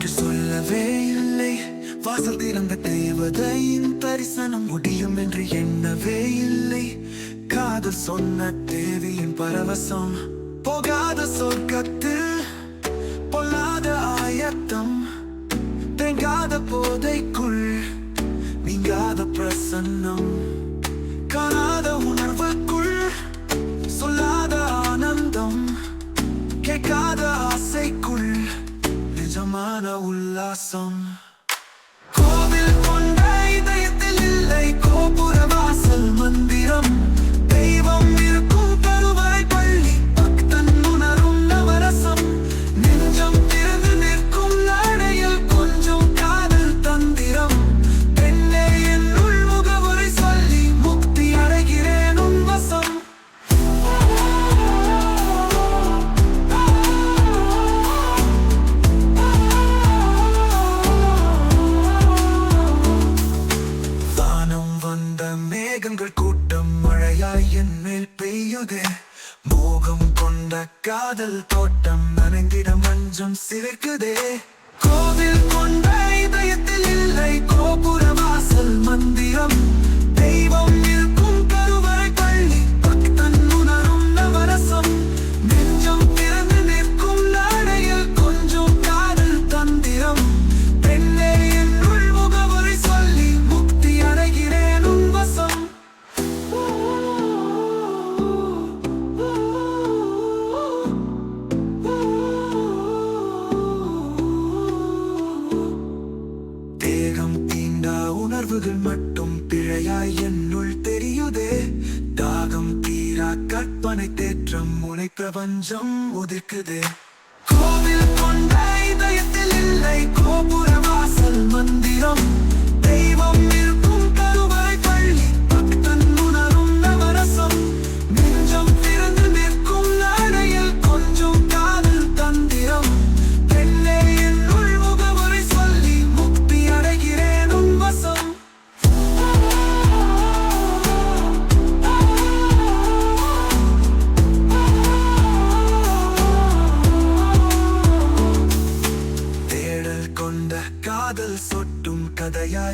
என்று சொல்லவே இல்லை. வாசல் திறந்த தேவதையின் தரிசனம் முடியும் என்று எண்ணவே இல்லை. காதல் சொன்ன தேவியின் பரவசம் போகாத சொர்க்கத்தில் பொல்லாத ஆயத்தம் தேங்காத போதைக்குள் நீங்காத பிரசன்னம். awesome. மேகங்கள் கூட்டம் மழையாய் என் மேல் பெய்யுதே. மோகம் கொண்ட காதல் தோட்டம் நனைந்திட மஞ்சம் சிரிக்குதே. கோவில் கொண்ட இதயத்தில் இல்லை கோபுர வாசல் மந்திரம் மட்டும் பிழையாய் என்னுள் தெரியுதே. தாகம் தீரா கற்பனை தேற்றம் முனை பிரபஞ்சம் உதிர்க்குதே. கோவில் கொண்ட இதயத்தில் இல்லை கோபுர வாசல் மந்திரம். தெய்வம் இருக்கும்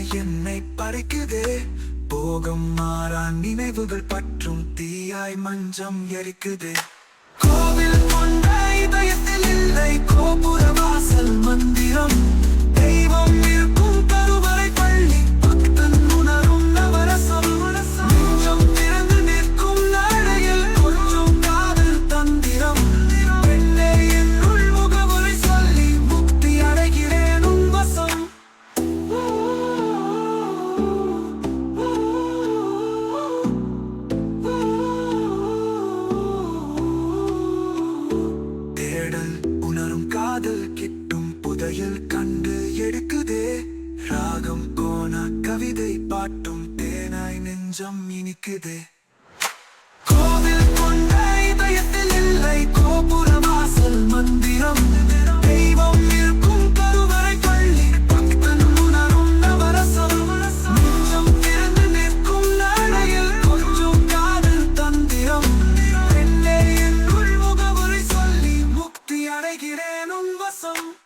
என்னை பறிக்குதே. போகம் மாறா நினைவுகள் பற்றும் தீயாய் மஞ்சம் எரிக்குதே. தேடல் உணரும் காதல் கிட்டும் புதையல் கண்டு எடுக்குதே. ராகம் கோண கவிதை பாட்டும் தேனாய் நெஞ்சம் இனிக்குதே. கோவில் கொண்ட இதயத்தில் இல்லை கோபுர வாசல் 내길에 눈 벗음